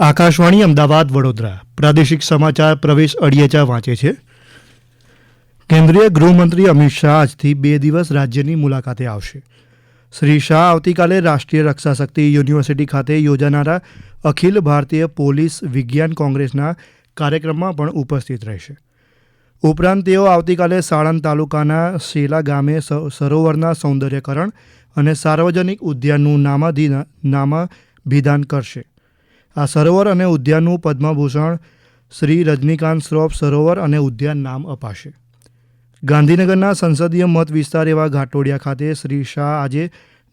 આકાશવાણી અમદાવાદ વડોદરા. પ્રાદેશિક સમાચાર પ્રવેશ અડિયચા વાંચે છે. કેન્દ્રીય ગૃહમંત્રી અમિત શાહ આજથી બે દિવસ રાજ્યની મુલાકાતે આવશે. શ્રી શાહ આવતીકાલે રાષ્ટ્રીય રક્ષા શક્તિ યુનિવર્સિટી ખાતે યોજાનારા અખિલ ભારતીય પોલીસ વિજ્ઞાન કોંગ્રેસના કાર્યક્રમમાં પણ ઉપસ્થિત રહેશે. ઉપરાંત તેઓ આવતીકાલે સાણંદ તાલુકાના શેલા ગામે સરોવરના સૌંદર્યકરણ અને સાર્વજનિક ઉદ્યાનનું નામાધીન, નામાભિધાન કરશે. આ સરોવર અને ઉદ્યાનનું પદ્મભૂષણ શ્રી રજનીકાંત શ્રોફ સરોવર અને ઉદ્યાન નામ અપાશે. ગાંધીનગરના સંસદીય મત વિસ્તાર એવા ઘાટોડિયા ખાતે શ્રી શાહ આજે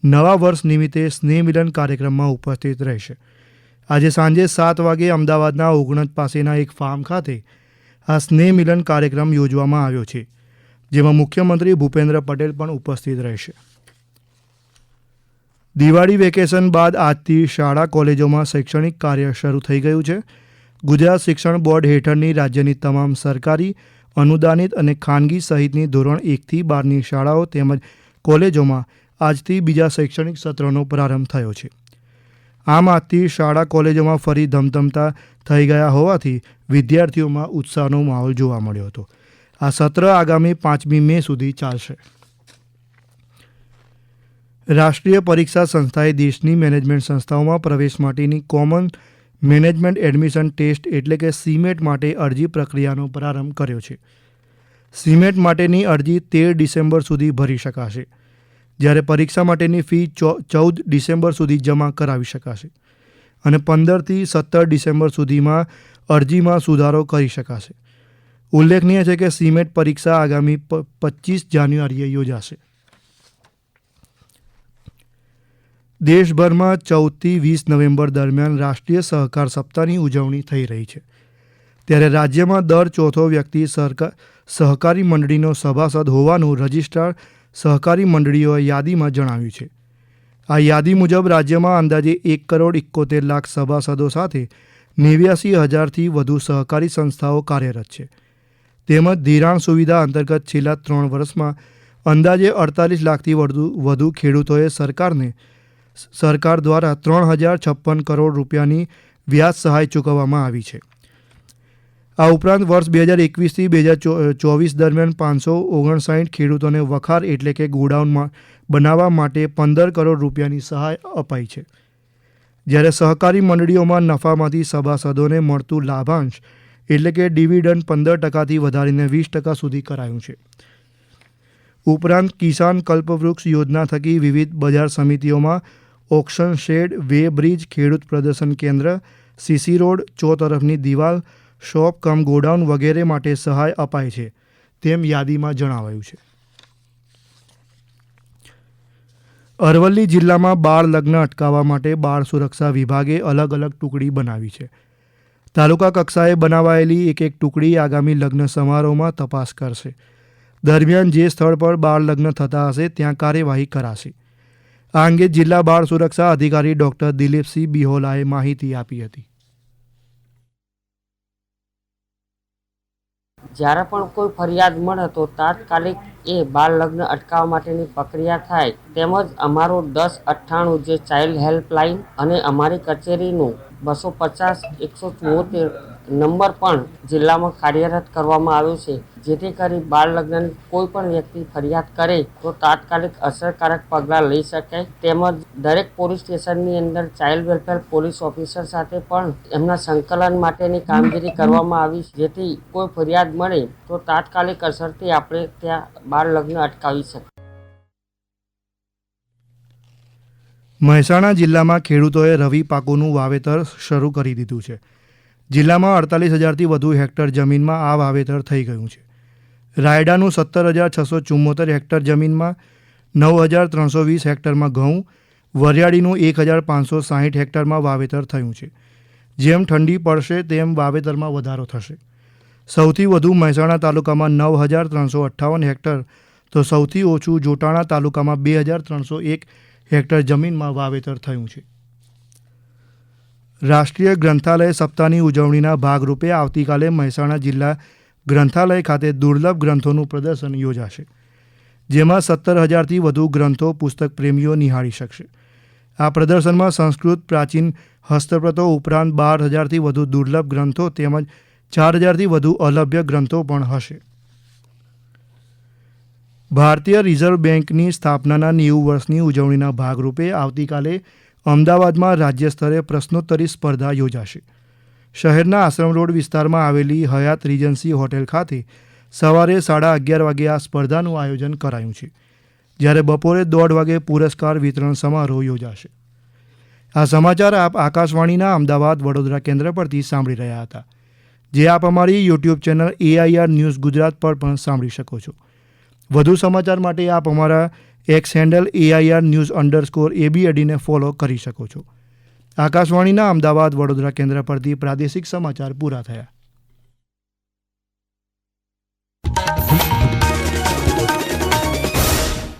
નવા વર્ષ નિમિત્તે સ્નેહ મિલન કાર્યક્રમમાં ઉપસ્થિત રહેશે. આજે સાંજે સાત વાગે અમદાવાદના ઓગણજ પાસેના એક ફાર્મ ખાતે આ સ્નેહ મિલન કાર્યક્રમ યોજવામાં આવ્યો છે, જેમાં મુખ્યમંત્રી ભૂપેન્દ્ર પટેલ પણ ઉપસ્થિત રહેશે. દિવાળી વેકેશન બાદ આજથી શાળા, કોલેજોમાં શૈક્ષણિક કાર્ય શરૂ થઈ ગયું છે. ગુજરાત શિક્ષણ બોર્ડ હેઠળની રાજ્યની તમામ સરકારી, અનુદાનિત અને ખાનગી સહિતની ધોરણ એકથી બારની શાળાઓ તેમજ કોલેજોમાં આજથી બીજા શૈક્ષણિક સત્રનો પ્રારંભ થયો છે. આમ આજથી શાળા, કોલેજોમાં ફરી ધમધમતા થઈ ગયા હોવાથી વિદ્યાર્થીઓમાં ઉત્સાહનો માહોલ જોવા મળ્યો હતો. આ સત્ર આગામી પાંચમી મે સુધી ચાલશે. રાષ્ટ્રીય પરીક્ષા સંસ્થાએ દેશની મેનેજમેન્ટ સંસ્થાઓમાં પ્રવેશ માટેની કોમન મેનેજમેન્ટ એડમિશન ટેસ્ટ એટલે કે સીમેટ માટે અરજી પ્રક્રિયાનો પ્રારંભ કર્યો છે. સીમેટ માટેની અરજી તેર ડિસેમ્બર સુધી ભરી શકાશે, જ્યારે પરીક્ષા માટેની ફી ચૌદ ડિસેમ્બર સુધી જમા કરાવી શકાશે અને પંદરથી સત્તર ડિસેમ્બર સુધીમાં અરજીમાં સુધારો કરી શકાશે. ઉલ્લેખનીય છે કે સીમેટ પરીક્ષા આગામી પચીસ જાન્યુઆરીએ યોજાશે. દેશભરમાં ચૌદથી વીસ નવેમ્બર દરમિયાન રાષ્ટ્રીય સહકાર સપ્તાહની ઉજવણી થઈ રહી છે. ત્યારે રાજ્યમાં દર ચોથો વ્યક્તિ સરકાર સહકારી મંડળીનો સભાસદ હોવાનું રજિસ્ટ્રાર સહકારી મંડળીઓએ યાદીમાં જણાવ્યું છે. આ યાદી મુજબ રાજ્યમાં અંદાજે એક કરોડ એકોતેર લાખ સભાસદો સાથે નેવ્યાસી હજારથી વધુ સહકારી સંસ્થાઓ કાર્યરત છે. તેમજ ધિરાણ સુવિધા અંતર્ગત છેલ્લા ત્રણ વર્ષમાં અંદાજે અડતાલીસ લાખથી વધુ વધુ ખેડૂતોએ સરકારને સરકાર દ્વારા ત્રણ હજાર છપ્પન કરોડ રૂપિયાની વ્યાજ સહાય ચૂકવવામાં આવી છે. આ ઉપરાંત વર્ષ બે હજાર એકવીસથી બે હજાર ચોવીસ દરમિયાન પાંચસો ઓગણસાઠ ખેડૂતોને વખાર એટલે કે ગોડાઉનમાં બનાવવા માટે પંદર કરોડ રૂપિયાની સહાય અપાઈ છે. જ્યારે સહકારી મંડળીઓમાં નફામાંથી સભાસદોને મળતું લાભાંશ એટલે કે ડિવિડન્ડ પંદર ટકાથી વધારીને વીસ ટકા સુધી કરાયું છે. ઉપરાંત કિસાન કલ્પવૃક્ષ યોજના થકી વિવિધ બજાર સમિતિઓમાં ઓક્શન શેડ, વે બ્રિજ, ખેડૂત પ્રદર્શન કેન્દ્ર, સીસી રોડ, ચો તરફની દિવાલ, શોપ, કમ ગોડાઉન વગેરે માટે સહાય અપાય છે, તેમ યાદીમાં જણાવાયું છે. અરવલ્લી જિલ્લામાં બાળ લગ્ન અટકાવવા માટે બાળ સુરક્ષા વિભાગે અલગ અલગ ટુકડી બનાવી છે. તાલુકા કક્ષાએ બનાવાયેલી એક એક ટુકડી આગામી લગ્ન સમારોહમાં તપાસ કરશે. દરમિયાન જે સ્થળ પર બાળ લગ્ન થતા હશે, ત્યાં કાર્યવાહી કરાશે. આ અંગે જિલ્લા બાળ સુરક્ષા અધિકારી ડોક્ટર દિલીપસિંહ બિહોલાએ માહિતી આપી હતી. જ્યારે પણ કોઈ ફરિયાદ મળે તો તાત્કાલિક એ બાળ લગ્ન અટકાવવા માટેની પ્રક્રિયા થાય તેમજ અમારું દસ અઠ્ઠાણું જે ચાઇલ્ડ હેલ્પલાઇન અને અમારી કચેરીનું બસો પચાસ, એકસો ચુમ્મોતેર નંબર પણ જિલ્લામાં કાર્યરત કરવામાં આવ્યો છે. જેથી કરી બાળ લગ્નની કોઈ પણ વ્યક્તિ ફરિયાદ કરે તો તાત્કાલિક અસરકારક પગલાં લઈ શકાય તેમજ દરેક પોલીસ સ્ટેશનની અંદર ચાઇલ્ડ વેલફેર પોલીસ ઓફિસર સાથે પણ એમના સંકલન માટેની કામગીરી કરવામાં આવી. જેથી કોઈ ફરિયાદ મળે તો તાત્કાલિક અસરથી આપણે ત્યાં બાળ લગ્ન અટકાવી શકીએ. મહેસાણા જિલ્લામાં ખેડૂતોએ રવિ પાકોનું વાવેતર શરૂ કરી દીધું છે. જિલ્લામાં અડતાલીસ હજારથી વધુ હેક્ટર જમીનમાં આ વાવેતર થઈ ગયું છે. રાયડાનું સત્તર હજાર છસો ચુમ્મોતેર હેક્ટર જમીનમાં નવ હજાર ત્રણસો વીસ હેક્ટરમાં ઘઉં, વરિયાળીનું એક હજાર પાંચસો સાહીઠ હેક્ટરમાં વાવેતર થયું છે. જેમ ઠંડી પડશે તેમ વાવેતરમાં વધારો થશે. સૌથી વધુ મહેસાણા તાલુકામાં નવ હજાર ત્રણસો અઠ્ઠાવન હેક્ટર તો સૌથી ઓછું જોટાણા તાલુકામાં બે હજાર ત્રણસો એક હેક્ટર જમીનમાં વાવેતર થયું છે. રાષ્ટ્રીય ગ્રંથાલય સપ્તાહની ઉજવણીના ભાગરૂપે આવતીકાલે મહેસાણા જિલ્લા ગ્રંથાલય ખાતે દુર્લભ ગ્રંથોનું પ્રદર્શન યોજાશે, જેમાં સત્તર હજારથી વધુ ગ્રંથો પુસ્તક પ્રેમીઓ નિહાળી શકશે. આ પ્રદર્શનમાં સંસ્કૃત, પ્રાચીન હસ્તપ્રતો ઉપરાંત બાર હજારથી વધુ દુર્લભ ગ્રંથો તેમજ ચાર હજારથી વધુ અલભ્ય ગ્રંથો પણ હશે. ભારતીય રિઝર્વ બેંકની સ્થાપનાના નેવું વર્ષની ઉજવણીના ભાગરૂપે આવતીકાલે અમદાવાદમાં રાજ્ય સ્તરે પ્રશ્નોત્તરી સ્પર્ધા યોજાશે. શહેરના આશ્રમ રોડ વિસ્તારમાં આવેલી હયાત રીજન્સી હોટેલ ખાતે સવારે સાડા અગિયાર વાગે આ સ્પર્ધાનું આયોજન કરાયું છે, જ્યારે બપોરે દોઢ વાગે પુરસ્કાર વિતરણ સમારોહ યોજાશે. આ સમાચાર આપ આકાશવાણીના અમદાવાદ વડોદરા કેન્દ્ર પરથી સાંભળી રહ્યા હતા. જે આપ અમારી YouTube channel AIR news Gujarat પર પણ સાંભળી શકો છો. વધુ સમાચાર માટે આપ અમારા X handle AIR news underscore એબીએડીને follow કરી શકો છો. આકાશવાણીના અમદાવાદ વડોદરા કેન્દ્ર પરથી પ્રાદેશિક સમાચાર પૂરા થયા.